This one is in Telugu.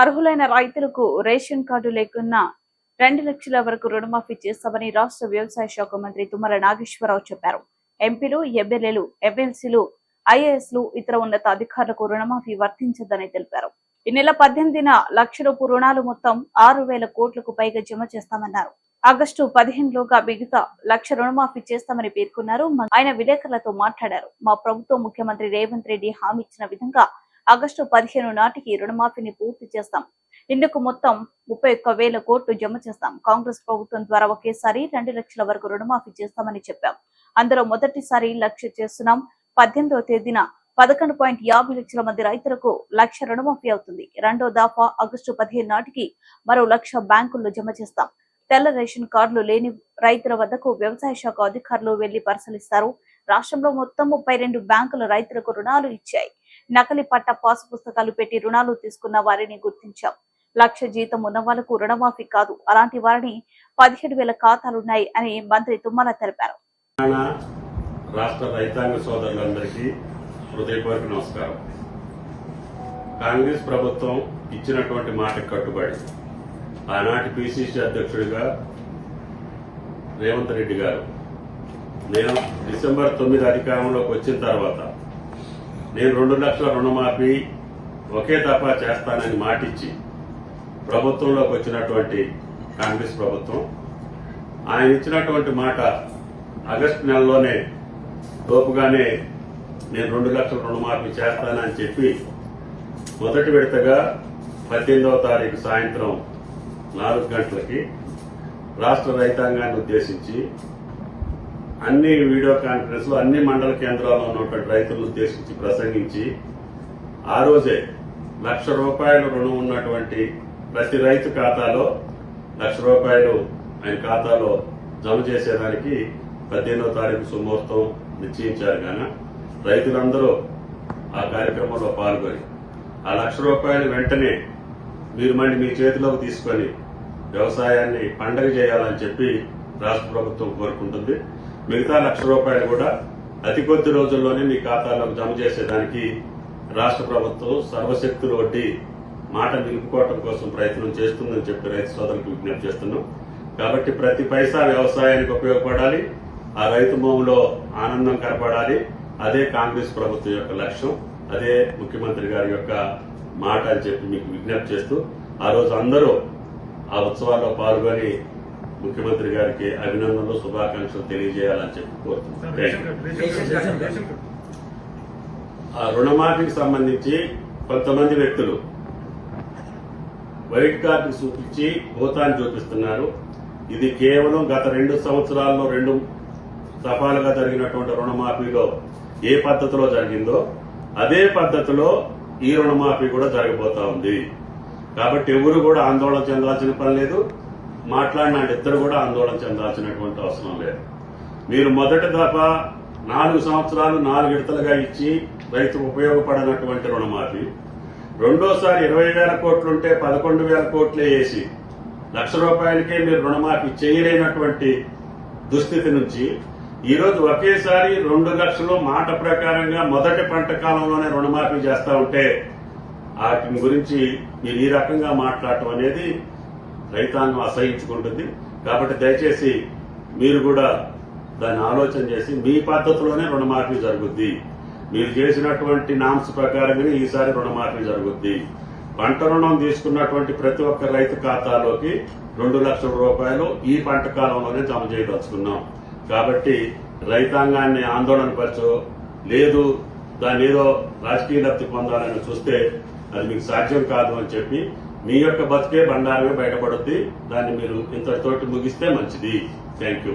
అర్హులైన రైతులకు రేషన్ కార్డు లేకున్నా రెండు లక్షల వరకు రుణమాఫీ చేస్తామని రాష్ట్ర వ్యవసాయ శాఖ మంత్రి తుమ్మల నాగేశ్వరరావు చెప్పారు. ఎంపీలు ఎమ్మెల్యేలు ఎమ్మెల్సీలు ఐఏఎస్లు ఇతర ఉన్నత అధికారులకు రుణమాఫీ వర్తించదని తెలిపారు. ఈ నెల పద్దెనిమిదిన లక్షలకు రుణాలు మొత్తం ఆరు వేల కోట్లకు పైగా జమ చేస్తామన్నారు. ఆగస్టు పదిహేనులోగా మిగతా లక్ష రుణమాఫీ చేస్తామని పేర్కొన్నారు. ఆయన విలేకరులతో మాట్లాడారు. మా ప్రభుత్వం ముఖ్యమంత్రి రేవంత్ రెడ్డి హామీ ఇచ్చిన విధంగా ఆగస్టు పదిహేను నాటికి రుణమాఫీని పూర్తి చేస్తాం. ఇందుకు మొత్తం ముప్పై ఒక్క వేల కోట్లు జమ చేస్తాం. కాంగ్రెస్ ప్రభుత్వం ద్వారా ఒకేసారి రెండు లక్షల వరకు రుణమాఫీ చేస్తామని చెప్పాం. అందులో మొదటిసారి లక్ష్య చేస్తున్నాం. పద్దెనిమిదవ తేదీన పదకొండు పాయింట్ యాభై లక్షల మంది రైతులకు లక్ష రుణమాఫీ అవుతుంది. రెండో దాఫా ఆగస్టు పదిహేను నాటికి మరో లక్ష బ్యాంకుల్లో జమ చేస్తాం. తెల్ల రేషన్ కార్డులు లేని రైతుల వద్దకు వ్యవసాయ శాఖ అధికారులు వెళ్ళి పరిశీలిస్తారు. రాష్ట్రంలో మొత్తం ముప్పై రెండు బ్యాంకులు రైతులకు రుణాలు ఇచ్చాయి. నకలి పట్ట పాసు పుస్తకాలు పెట్టి రుణాలు తీసుకున్న వారిని గుర్తించాం. లక్ష జీతం ఉన్న వాళ్ళకు రుణమాఫీ కాదు. అలాంటి వారిని పదిహేడు వేల ఖాతాలున్నాయి అని మంత్రి తుమ్మల తెలిపారు. రాష్ట్ర రైతాంగ సోదరులందరికీ హృదయపూర్వక నమస్కారం. కాంగ్రెస్ ప్రభుత్వం ఇచ్చినటువంటి మాటకు కట్టుబడి ఆనాటి పిసిసి అధ్యక్షుడిగా రేవంత్ రెడ్డి గారు నేను డిసెంబర్ తొమ్మిది అధికారంలోకి వచ్చిన తర్వాత నేను రెండు లక్షల రుణమాఫీ ఒకే దఫా చేస్తానని మాటిచ్చి ప్రభుత్వంలోకి వచ్చినటువంటి కాంగ్రెస్ ప్రభుత్వం ఆయన ఇచ్చినటువంటి మాట ఆగస్టు నెలలోనే లోపుగానే నేను రెండు లక్షల రుణమాఫీ చేస్తానని చెప్పి మొదటి విడతగా పద్దెనిమిదవ తారీఖు సాయంత్రం నాలుగు గంటలకి రాష్ట్ర రైతాంగాన్ని ఉద్దేశించి అన్ని వీడియో కాన్ఫరెన్స్లు అన్ని మండల కేంద్రాల్లో ఉన్నటువంటి రైతులను ఉద్దేశించి ప్రసంగించి ఆ రోజే లక్ష రూపాయల రుణం ఉన్నటువంటి ప్రతి రైతు ఖాతాలో లక్ష రూపాయలు ఆయన ఖాతాలో జమ చేసేదానికి పద్దెనిమిదో తారీఖు సుముహూర్తం నిశ్చయించారు గాన రైతులందరూ ఆ కార్యక్రమంలో పాల్గొని ఆ లక్ష రూపాయలు వెంటనే మీరు మళ్ళీ మీ చేతిలోకి తీసుకొని వ్యవసాయాన్ని పండగ చేయాలని చెప్పి రాష్ట్ర ప్రభుత్వం కోరుకుంటుంది. మిగతా లక్ష రూపాయలు కూడా అతి కొద్ది రోజుల్లోనే మీ ఖాతాలోకి జమ చేసేదానికి రాష్ట్ర ప్రభుత్వం సర్వశక్తులు వడ్డీ మాట నిలుపుకోవటం కోసం ప్రయత్నం చేస్తుందని చెప్పి రైతు సోదరులకు విజ్ఞప్తి చేస్తున్నాం. కాబట్టి ప్రతి పైసా వ్యవసాయానికి ఉపయోగపడాలి ఆ రైతు భూమిలో ఆనందం కనపడాలి. అదే కాంగ్రెస్ ప్రభుత్వం యొక్క లక్ష్యం అదే ముఖ్యమంత్రి గారి యొక్క మాట అని చెప్పి మీకు విజ్ఞప్తి చేస్తూ ఆ రోజు అందరూ ఆ ఉత్సవాల్లో పాల్గొని ముఖ్యమంత్రి గారికి అభినందనలు శుభాకాంక్షలు తెలియజేయాలని చెప్పి కోరుతున్నాను. ఆ రుణమాఫీకి సంబంధించి కొంతమంది వ్యక్తులు వైట్ కార్డు చూపించి భూతాన్ని చూపిస్తున్నారు. ఇది కేవలం గత రెండు సంవత్సరాల్లో రెండు దఫాలుగా జరిగినటువంటి రుణమాఫీలో ఏ పద్ధతిలో జరిగిందో అదే పద్ధతిలో ఈ రుణమాఫీ కూడా జరగబోతా ఉంది. కాబట్టి ఎవరు కూడా ఆందోళన చెందాల్సిన పని లేదు. మాట్లాడిన ఇద్దరు కూడా ఆందోళన చెందాల్సినటువంటి అవసరం లేదు. మీరు మొదటి దఫా నాలుగు సంవత్సరాలు నాలుగు విడతలుగా ఇచ్చి రైతుకు ఉపయోగపడనటువంటి రుణమాఫీ రెండోసారి ఇరవై వేల కోట్లుంటే పదకొండు వేల కోట్లే వేసి లక్ష రూపాయలకే మీరు రుణమాఫీ చేయలేనటువంటి దుస్థితి నుంచి ఈరోజు ఒకేసారి రెండు లక్షలు మాట ప్రకారంగా మొదటి పంట కాలంలోనే రుణమాఫీ చేస్తా ఉంటే వాటి గురించి మీరు ఈ రకంగా మాట్లాడటం అనేది రైతాంగం అసహించుకుంటుంది. కాబట్టి దయచేసి మీరు కూడా దాన్ని ఆలోచన చేసి మీ పద్ధతిలోనే రుణమాఫీ జరుగుద్ది. మీరు చేసినటువంటి నామ్స్ ప్రకారంగానే ఈసారి రుణమాఫీ జరుగుద్ది. పంట రుణం తీసుకున్నటువంటి ప్రతి ఒక్క రైతు ఖాతాలోకి రెండు లక్షల రూపాయలు ఈ పంట కాలంలోనే జమ చేయదలుచుకున్నాం. కాబట్టి రైతాంగాన్ని ఆందోళన పరచో లేదు దాని ఏదో రాజకీయ లబ్ధి పొందాలని చూస్తే అది మీకు సాధ్యం కాదు అని చెప్పి మీ యొక్క బతికే బండారమే బయటపడుద్ది. దాన్ని మీరు ఇంతటితోటి ముగిస్తే మంచిది. Thank you